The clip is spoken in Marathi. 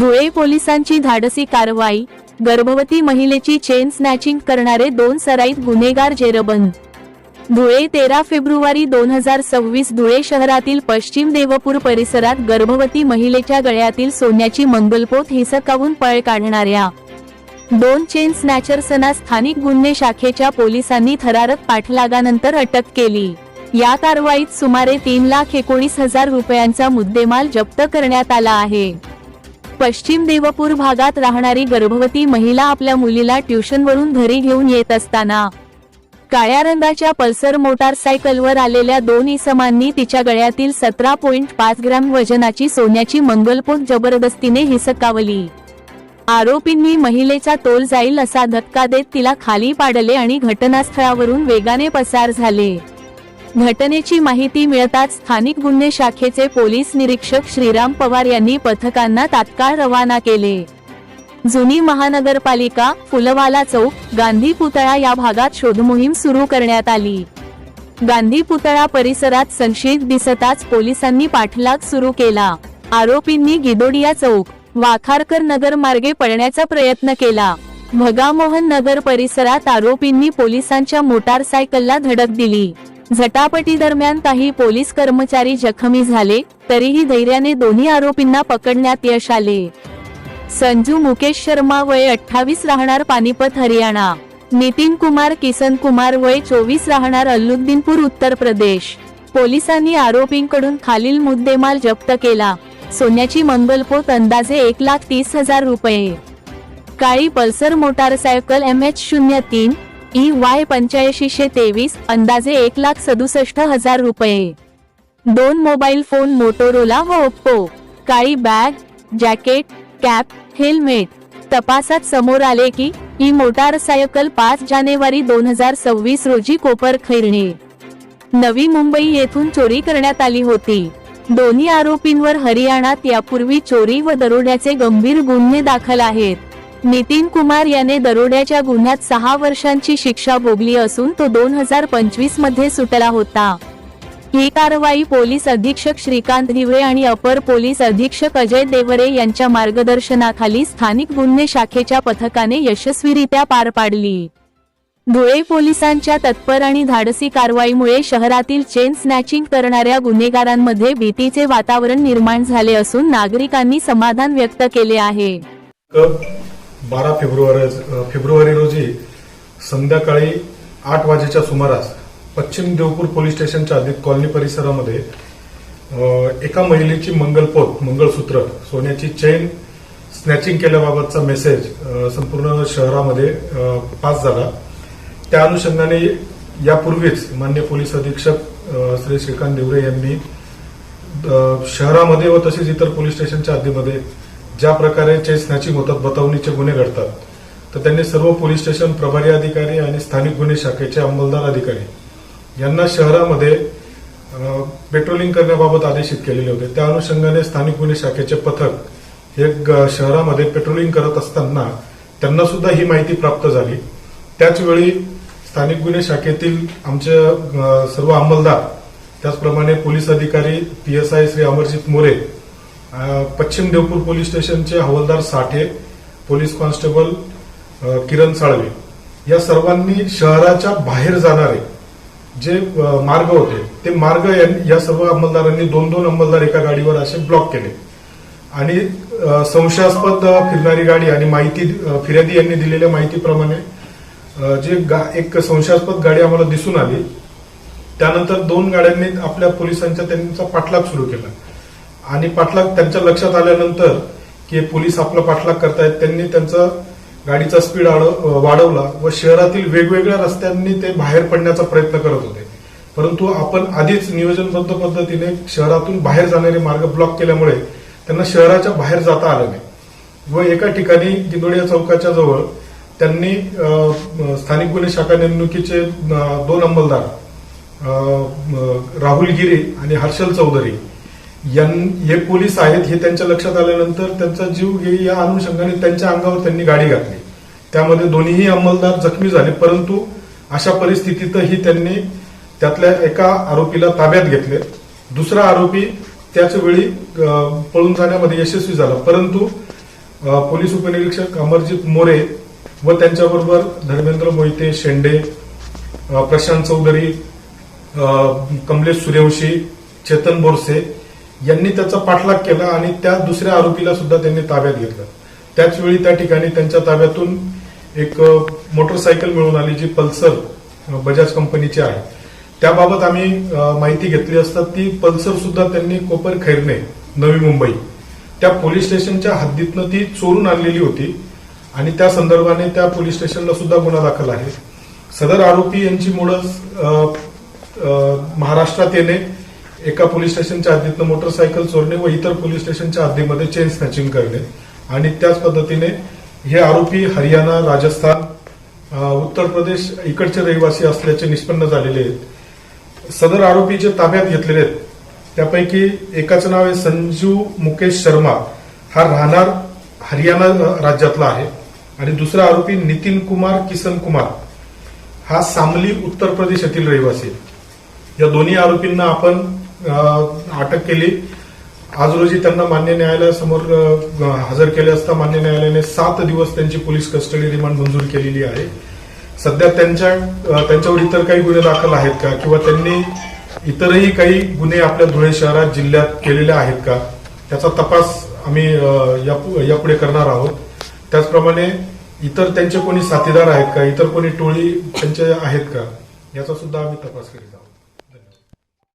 धुळे पोलिसांची धाडसी कारवाई. गर्भवती महिलेची चेन स्नॅचिंग करणारे दोन सराईत गुन्हेगार जेरबंद. धुळे तेरा फेब्रुवारी दोन हजार सव्वीस धुळे शहरातील पश्चिम देवपूर परिसरात गर्भवती महिलेच्या गळ्यातील सोन्याची मंगलपोत हिसकावून पळ काढणाऱ्या. दोन चेन स्नॅचर्सना स्थानिक गुन्हे शाखेच्या पोलिसांनी थरारक पाठलागानंतर अटक केली. या कारवाईत सुमारे तीन लाख एकोणीस हजार रुपयांचा मुद्देमाल जप्त करण्यात आला आहे. पश्चिम देवपूर भागात राहणारी गर्भवती महिला आपल्या मुलीला ट्युशनवरून घरी घेऊन येत असताना काळ्या रंगाच्या पल्सर मोटारसायकलवर आलेल्या दोन इसमांनी तिच्या गळ्यातील सतरा पॉइंट पाच ग्रॅम वजनाची सोन्याची मंगलपोत जबरदस्तीने हिसकावली. आरोपींनी महिलेचा तोल जाईल असा धक्का देत तिला खाली पाडले आणि घटनास्थळावरून वेगाने पसार झाले. घटनेची माहिती मिळताच स्थानिक गुन्हे शाखेचे पोलीस निरीक्षक श्रीराम पवार यांनी पथकांना तात्काळ रवाना केले. जुनी महानगरपालिका फुलवाला चौक गांधी पुतळा या भागात शोधमोहीम सुरू करण्यात आली. गांधी पुतळा परिसरात संशयित दिसताच पोलिसांनी पाठलाग सुरू केला. आरोपींनी गिदोडिया चौक वाखारकर नगर मार्गे पळण्याचा प्रयत्न केला. भगामोहन नगर परिसरात आरोपींनी पोलिसांच्या मोटारसायकलला धडक दिली. झटापटी दरम्यान काही पोलीस कर्मचारी जखमी झाले तरीही धैर्याने दोन्ही आरोपींना पकडण्यात यश आले. संजू मुकेश शर्मा वय अठ्ठावीस राहणार पानिपत हरियाणा. नितीन कुमार किसन कुमार वय चोवीस राहणार अल्लुद्दीनपूर उत्तर प्रदेश. पोलिसांनी आरोपींकडून खालील मुद्देमाल जप्त केला. सोन्याची मंगलपोत अंदाजे एक लाख तीस हजार रुपये. काळी पल्सर मोटारसायकल एम एच शून्य तीन ई वाय पंच्याऐंशीशे तेवीस अंदाजे एक लाख सदुसष्ट हजार रुपये. दोन मोबाईल फोन मोटोरोला व ओप्पो. काळी बॅग जॅकेट कॅप हेल्मेट. तपासात समोर आले की ही मोटारसायकल पाच जानेवारी दोन हजार सव्वीस रोजी कोपर खैरणे. नवी मुंबई येथून चोरी करण्यात आली होती. दोन्ही आरोपींवर हरियाणात यापूर्वी चोरी व दरोड्याचे गंभीर गुन्हे दाखल आहेत. नितीन कुमार याने दरोड्याच्या गुन्ह्यात सहा वर्षांची शिक्षा भोगली असून तो दोन हजार पंचवीसमध्ये सुटला होता. ही कारवाई पोलीस अधीक्षक श्रीकांत हिवरे आणि अपर पोलीस अधीक्षक अजय देवरे यांच्या मार्गदर्शनाखाली स्थानिक गुन्हे शाखेच्या पथकाने यशस्वीरित्या पार पाडली. धुळे पोलिसांच्या तत्पर आणि धाडसी कारवाईमुळे शहरातील चेन स्नॅचिंग करणाऱ्या गुन्हेगारांमध्ये भीतीचे वातावरण निर्माण झाले असून नागरिकांनी समाधान व्यक्त केले आहे. बारा फेब्रुवारी फेब्रुवारी रोजी संध्याकाळी आठ वाजेच्या सुमारास पश्चिम देवपूर पोलीस स्टेशनच्या अधिक कॉलनी परिसरामध्ये एका महिलेची मंगलपोत मंगळसूत्र सोन्याची चेन स्नॅचिंग केल्याबाबतचा मेसेज संपूर्ण शहरामध्ये पास झाला. त्या अनुषंगाने यापूर्वीच मान्य पोलीस अधीक्षक श्री श्रीकांत देवरे यांनी शहरामध्ये व तसेच इतर पोलीस स्टेशनच्या हद्दीमध्ये ज्या प्रकारे चेन स्नॅचिंग होतात बतावणीचे गुन्हे घडतात तर त्यांनी सर्व पोलीस स्टेशन प्रभारी अधिकारी आणि स्थानिक गुन्हे शाखेचे अंमलदार अधिकारी यांना शहरामध्ये पेट्रोलिंग करण्याबाबत आदेशित केलेले होते. त्या अनुषंगाने स्थानिक गुन्हे शाखेचे पथक हे शहरामध्ये पेट्रोलिंग करत असताना त्यांना सुद्धा ही माहिती प्राप्त झाली. त्याचवेळी स्थानिक गुन्हे शाखेतील आमचे सर्व अंमलदार त्याचप्रमाणे पोलीस अधिकारी P S I Shri Amarjit More पश्चिम देवपूर पोलीस स्टेशनचे हवालदार साठे पोलीस कॉन्स्टेबल किरण साळवे या सर्वांनी शहराच्या बाहेर जाणारे जे मार्ग होते ते मार्ग यां- या सर्व अंमलदारांनी दोन दोन अंमलदार एका गाडीवर असे ब्लॉक केले. आणि संशयास्पद फिरणारी गाडी आणि माहिती फिर्यादी यांनी दिलेल्या माहितीप्रमाणे जे गा- एक संशयास्पद गाडी आम्हाला दिसून आली त्यानंतर दोन गाड्यांनी आपल्या पोलिसांचा त्यांचा पाठलाग सुरू केला. आणि पाठलाग त्यांच्या लक्षात आल्यानंतर की पोलीस आपला पाठलाग करतायत त्यांनी त्यांचा गाडीचा स्पीड वाढवला व शहरातील वेगवेगळ्या रस्त्यांनी ते बाहेर पडण्याचा प्रयत्न करत होते. परंतु आपण आधीच नियोजनबद्ध पद्धतीने शहरातून बाहेर जाणारे मार्ग ब्लॉक केल्यामुळे त्यांना शहराच्या बाहेर जाता आलं नाही. व एका ठिकाणी गिंदोडिया चौकाच्या जवळ त्यांनी स्थानिक गुन्हे शाखा नेमणुकीचे दोन अंमलदार राहुल गिरे आणि हर्षल चौधरी हे पोलीस आहेत हे त्यांच्या लक्षात आल्यानंतर त्यांचा जीव घेई या अनुषंगाने त्यांच्या अंगावर त्यांनी गाडी घातली. त्यामध्ये दोन्हीही अंमलदार जखमी झाले परंतु अशा परिस्थितीतही त्यांनी त्यातल्या एका आरोपीला ताब्यात घेतले. दुसरा आरोपी त्याच वेळी पळून जाण्यामध्ये यशस्वी झाला. परंतु पोलीस उपनिरीक्षक अमरजित मोरे व त्यांच्याबरोबर धर्मेंद्र मोहिते शेंडे प्रशांत चौधरी कमलेश सूर्यवंशी चेतन बोरसे यांनी त्याचा पाठलाग केला आणि त्या दुसऱ्या आरोपीला सुद्धा त्यांनी ताब्यात घेतलं. त्याचवेळी त्या ठिकाणी त्यांच्या ताब्यातून एक मोटरसायकल मिळून आली जी पल्सर बजाज कंपनीची आहे. त्याबाबत आम्ही माहिती घेतली असता ती पल्सर सुद्धा त्यांनी कोपर खैरणे नवी मुंबई त्या पोलीस स्टेशनच्या हद्दीतनं ती चोरून आणलेली होती आणि त्या संदर्भाने त्या पोलीस स्टेशनला सुद्धा गुन्हा दाखल आहे. सदर आरोपी यांची मुळं महाराष्ट्रात येणे एका पोलीस स्टेशनच्या हद्दीतनं मोटरसायकल चोरणे व इतर पोलीस स्टेशनच्या हद्दीमध्ये चेन स्नॅचिंग करणे. आणि त्याच पद्धतीने हे आरोपी हरियाणा राजस्थान उत्तर प्रदेश इकडचे रहिवासी असल्याचे निष्पन्न झालेले आहेत. सदर आरोपी जे ताब्यात घेतलेले आहेत त्यापैकी एकाचं नाव आहे संजू मुकेश शर्मा. हा राहणार हरियाणा राज्यातला आहे. आणि दुसरा आरोपी नितीन कुमार किसन कुमार. हा सांगली उत्तर प्रदेश येथील रहिवासी या दोन्ही आरोपींना आपण अटक केली. आज रोजी त्यांना मान्य न्यायालयासमोर हजर केले असता मान्य न्यायालयाने सात दिवस त्यांची पोलीस कस्टडी रिमांड मंजूर केलेली आहे. सध्या त्यांच्या त्यांच्यावर इतर काही गुन्हे दाखल आहेत का? किंवा त्यांनी इतरही काही गुन्हे आपल्या धुळे शहरात जिल्ह्यात केलेले आहेत का? त्याचा तपास आम्ही यापुढे करणार आहोत. त्याचप्रमाणे इतर त्यांचे कोणी साथीदार आहेत का? इतर कोणी टोळी त्यांचे आहेत का? याचा सुद्धा आम्ही तपास करीत आहोत.